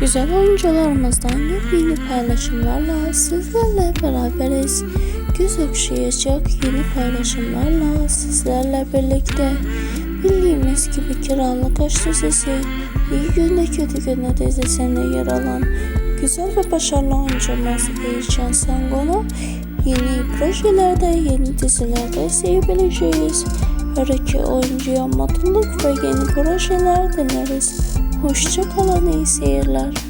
Güzel oyuncularımızdan yeni paylaşımlarla sizlerle beraberiz. Göz okşayacak yeni paylaşımlarla sizlerle birlikte. Bildiğimiz gibi Kiralık Aşk dizisi iyi günde kötü günde dizisinde yer alan güzel ve başarılı oyuncumuz Eyşan Sengon'u yeni projelerde, yeni dizilerde izleyebileceğiz. Her iki oyuncuya mutluluk ve yeni projeler dileriz. Hoşça kalın iyi seyirler.